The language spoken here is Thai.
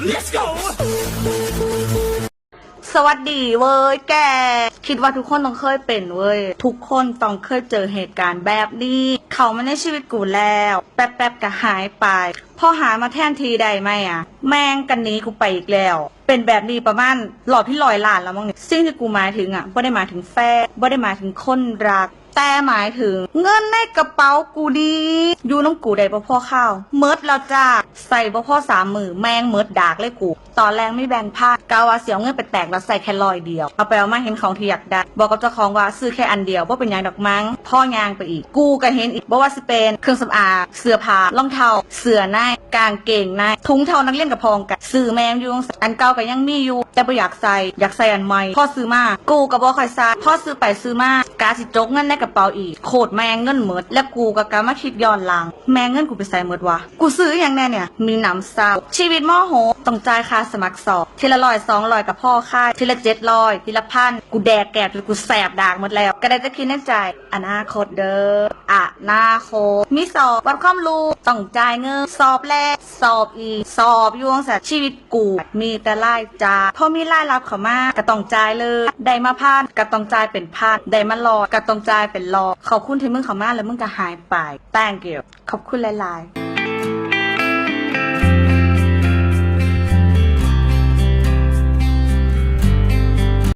Let's go! สวัสดีเว้ยแก คิดว่าทุกคนต้องเคยเป็นเว้ย ทุกคนต้องเคยเจอเหตุการณ์แบบนี้ เขามาในชีวิตกูแล้ว แป๊บๆก็หายไป พอหามาแทนทีได้ไหมอะแม่งกันนี้กูไปอีกแล้ว เป็นแบบนี้ประมาณหลอดที่ลอยล้านแล้วมั้งเนี่ยสิ่งที่กูหมายถึงอะไม่ได้หมายถึงแฟนไม่ได้หมายถึงคนรัก แต่หมายถึงเงินในกระเป๋ากูดีอยู่น้องกูได้บ่พ่อข้าวเมิดแล้วจ้าใส่บ่พ่อสามมือแมงเมิดดากเลยกู ตอนแรกไม่แบ่งผ้ากาวาเสียวเงินไปแตกแล้วใส่แค่ลอยเดียว เอาไปเอามาเห็นของที่อยากได้บอกกับเจ้าของว่าซื้อแค่อันเดียวว่าเป็นยังดอกมั้งพ่อยางไปอีก กูก็เห็นอีกบ่ว่าสเปนเครื่องสำอางเสื้อผ้ารองเท้าเสื้อในกางเกงในถุงเท้านักเรียนกับพองกันซื้อแมงอยู่อันเก่าก็ยังมีอยู่แต่บ่อยากใส่อยากใส่อันใหม่พ่อซื้อมากูก็บ่ค่อยใส่พ่อซื้อไปซื้อมากาสิจกเงินในกระเป๋าอีกโคตรแมงเงินหมดและกูก็กามาคิดย้อนหลัง แมงเงินกูไปใส่หมดวะกูซื้ออย่างแน่เนี่ย มีหนำซ้ำชีวิตมอโหต้องจ่ายค่าสมัครสอบทีละร้อยสองร้อยกับพ่อค่ายทีละเจ็ดร้อยทีละพันกูแดกแกบจนกูแสบดากหมดแล้ว ก็ได้จะคิดในใจอนาคตเด้ออนาคตมีสอบวัดความรู้ต้องจ่ายเงินสอบแรกสอบอีกสอบยวงสัตชีวิตกูมีแต่รายจ่ายพอมีรายรับเขามากระต้องจ่ายเลยได้มาพันกระต้องจ่ายเป็นพันได้มาลอยก็ต้องจ่ายเป็นลอยขอบคุณที่มึงเขามาแล้วมึงก็หายไป thank you ขอบคุณหลายๆ